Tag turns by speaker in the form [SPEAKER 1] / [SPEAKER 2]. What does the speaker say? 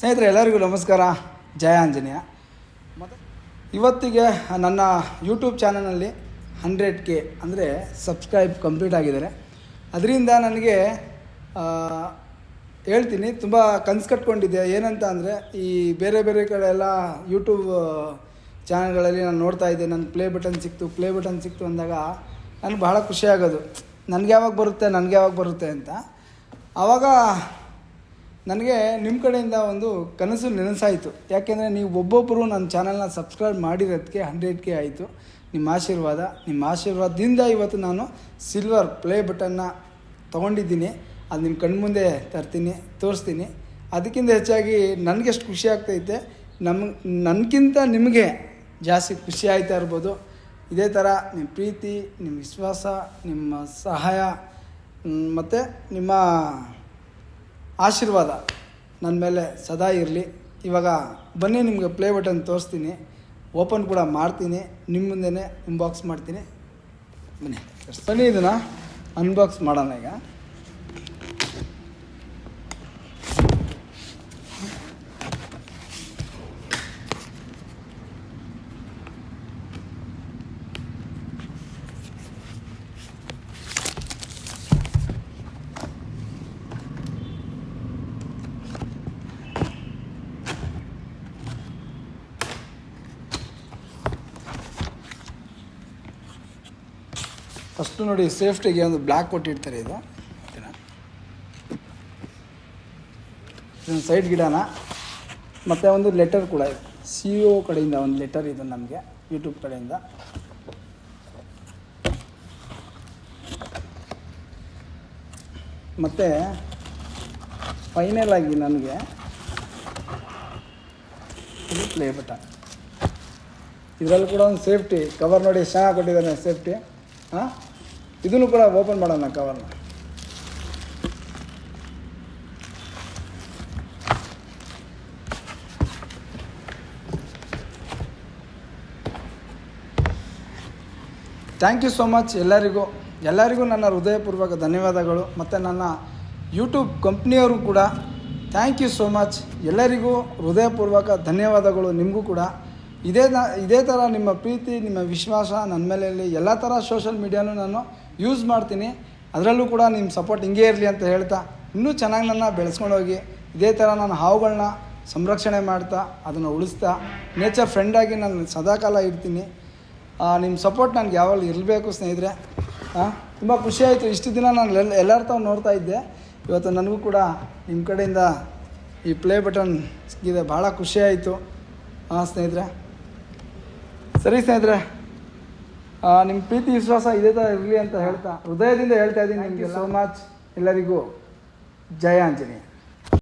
[SPEAKER 1] ಸ್ನೇಹಿತರೆ, ಎಲ್ಲರಿಗೂ ನಮಸ್ಕಾರ. ಜಯ ಆಂಜನೇಯ. ಮತ್ತು ಇವತ್ತಿಗೆ ನನ್ನ ಯೂಟ್ಯೂಬ್ ಚಾನಲ್ನಲ್ಲಿ ಹಂಡ್ರೆಡ್ ಕೆ ಅಂದರೆ ಸಬ್ಸ್ಕ್ರೈಬ್ ಕಂಪ್ಲೀಟ್ ಆಗಿದ್ದಾರೆ. ಅದರಿಂದ ನನಗೆ ಹೇಳ್ತೀನಿ, ತುಂಬ ಕನ್ಸು ಕಟ್ಕೊಂಡಿದ್ದೆ. ಏನಂತ ಅಂದರೆ, ಈ ಬೇರೆ ಬೇರೆ ಕಡೆ ಎಲ್ಲ ಯೂಟ್ಯೂಬ್ ಚಾನಲ್ಗಳಲ್ಲಿ ನಾನು ನೋಡ್ತಾ ಇದ್ದೆ. ನನ್ನ ಪ್ಲೇ ಬಟನ್ ಸಿಕ್ತು ಪ್ಲೇ ಬಟನ್ ಸಿಕ್ತು ಅಂದಾಗ ನನಗೆ ಬಹಳ ಖುಷಿ ಆಗೋದು. ನನಗೆ ಯಾವಾಗ ಬರುತ್ತೆ, ನನಗೆ ಯಾವಾಗ ಬರುತ್ತೆ ಅಂತ. ಆವಾಗ ನನಗೆ ನಿಮ್ಮ ಕಡೆಯಿಂದ ಒಂದು ಕನಸು ನೆನಸಾಯಿತು. ಯಾಕೆಂದರೆ ನೀವು ಒಬ್ಬೊಬ್ಬರು ನನ್ನ ಚಾನಲ್ನ ಸಬ್ಸ್ಕ್ರೈಬ್ ಮಾಡಿರೋದಕ್ಕೆ ಹಂಡ್ರೆಡ್ ಕೆ ಆಯಿತು. ನಿಮ್ಮ ಆಶೀರ್ವಾದ, ನಿಮ್ಮ ಆಶೀರ್ವಾದದಿಂದ ಇವತ್ತು ನಾನು ಸಿಲ್ವರ್ ಪ್ಲೇ ಬಟನ್ನ ತೊಗೊಂಡಿದ್ದೀನಿ. ಅದು ನಿಮ್ಮ ಕಣ್ಮುಂದೆ ತರ್ತೀನಿ, ತೋರಿಸ್ತೀನಿ. ಅದಕ್ಕಿಂತ ಹೆಚ್ಚಾಗಿ ನನಗೆಷ್ಟು ಖುಷಿ ಆಗ್ತೈತೆ. ನಮ್ಮ ನನಗಿಂತ ನಿಮಗೆ ಜಾಸ್ತಿ ಖುಷಿ ಆಯ್ತಾ ಇರ್ಬೋದು. ಇದೇ ಥರ ನಿಮ್ಮ ಪ್ರೀತಿ, ನಿಮ್ಮ ವಿಶ್ವಾಸ, ನಿಮ್ಮ ಸಹಾಯ ಮತ್ತು ನಿಮ್ಮ ಆಶೀರ್ವಾದ ನನ್ನ ಮೇಲೆ ಸದಾ ಇರಲಿ. ಇವಾಗ ಬನ್ನಿ ನಿಮಗೆ ಪ್ಲೇ ಬಟನ್ ತೋರಿಸ್ತೀನಿ. ಓಪನ್ ಕೂಡ ಮಾಡ್ತೀನಿ. ನಿಮ್ಮ ಮುಂದೆನೇ ಅನ್ಬಾಕ್ಸ್ ಮಾಡ್ತೀನಿ. ಬನ್ನಿ. ಬನ್ನಿ ಇದನ್ನು ಅನ್ಬಾಕ್ಸ್ ಮಾಡೋಣ ಈಗ. ಫಸ್ಟು ನೋಡಿ, ಸೇಫ್ಟಿಗೆ ಒಂದು ಬ್ಲ್ಯಾಕ್ ಕೊಟ್ಟಿರ್ತಾರೆ ಇದು. ಇದನ್ನು ಸೈಡ್ ಗಿಡನ, ಮತ್ತು ಒಂದು ಲೆಟರ್ ಕೂಡ ಇದೆ. ಸಿ ಒ ಕಡೆಯಿಂದ ಒಂದು ಲೆಟರ್ ಇದೆ ನಮಗೆ ಯೂಟ್ಯೂಬ್ ಕಡೆಯಿಂದ. ಮತ್ತು ಫೈನಲ್ ಆಗಿ ನನಗೆ ಇದು ಪ್ಲೇ ಬಟನ್ ಇದರಲ್ಲಿ ಕೂಡ ಒಂದು ಸೇಫ್ಟಿ ಕವರ್ ನೋಡಿ, ಚೆನ್ನಾಗಿ ಕೊಟ್ಟಿದ್ದಾನೆ ಸೇಫ್ಟಿ ಹಾಂ? ಇದನ್ನು ಕೂಡ ಓಪನ್ ಮಾಡೋಣ ಕವರ್ನ. ಥ್ಯಾಂಕ್ ಯು ಸೋ ಮಚ್ ಎಲ್ಲರಿಗೂ. ಎಲ್ಲರಿಗೂ ನನ್ನ ಹೃದಯಪೂರ್ವಕ ಧನ್ಯವಾದಗಳು ಮತ್ತು ನನ್ನ ಯೂಟ್ಯೂಬ್ ಕಂಪ್ನಿಯವರು ಕೂಡ ಥ್ಯಾಂಕ್ ಯು ಸೋ ಮಚ್ ಎಲ್ಲರಿಗೂ ಹೃದಯಪೂರ್ವಕ ಧನ್ಯವಾದಗಳು ನಿಮಗೂ ಕೂಡ. ಇದೇ ನ- ಇದೇ ಥರ ನಿಮ್ಮ ಪ್ರೀತಿ, ನಿಮ್ಮ ವಿಶ್ವಾಸ ನನ್ನ ಮೇಲೆ ಇರಲಿ ಎಲ್ಲ ಥರ ಸೋಷಲ್ ಮೀಡಿಯಾನು ನಾನು ಯೂಸ್ ಮಾಡ್ತೀನಿ. ಅದರಲ್ಲೂ ಕೂಡ ನಿಮ್ಮ ಸಪೋರ್ಟ್ ಹಿಂಗೇ ಇರಲಿ ಅಂತ ಹೇಳ್ತಾ, ಇನ್ನೂ ಚೆನ್ನಾಗಿ ನನ್ನ ಬೆಳೆಸ್ಕೊಂಡು ಹೋಗಿ, ಇದೇ ಥರ ನಾನು ಹಾವುಗಳನ್ನ ಸಂರಕ್ಷಣೆ ಮಾಡ್ತಾ, ಅದನ್ನು ಉಳಿಸ್ತಾ ನೇಚರ್ ಫ್ರೆಂಡಾಗಿ ನಾನು ಸದಾಕಾಲ ಇರ್ತೀನಿ. ನಿಮ್ಮ ಸಪೋರ್ಟ್ ನನಗೆ ಯಾವಾಗಲೂ ಇರಬೇಕು ಸ್ನೇಹಿತರೆ. ತುಂಬ ಖುಷಿಯಾಯಿತು ಇಷ್ಟು ದಿನ ನಾನು ಎಲ್ಲ ಎಲ್ಲರ ತಾವು ನೋಡ್ತಾ ಇದ್ದೆ. ಇವತ್ತು ನನಗೂ ಕೂಡ ನಿಮ್ಮ ಕಡೆಯಿಂದ ಈ ಪ್ಲೇ ಬಟನ್ ಸಿಕ್ಕಿದೆ ಭಾಳ ಖುಷಿಯಾಯಿತು ಹಾಂ ಸ್ನೇಹಿತರೆ. ಸರಿ ಸ್ನೇಹಿತರೆ ನಿಮ್ಮ ಪ್ರೀತಿ ವಿಶ್ವಾಸ ಇದೇ ಥರ ಇರಲಿ ಅಂತ ಹೇಳ್ತಾ ಹೃದಯದಿಂದ ಹೇಳ್ತಾ ಇದ್ದೀನಿ ನಿಮಗೆ ಸೋ ಮಚ್ ಎಲ್ಲರಿಗೂ ಜಯ ಆಂಜನೇಯ.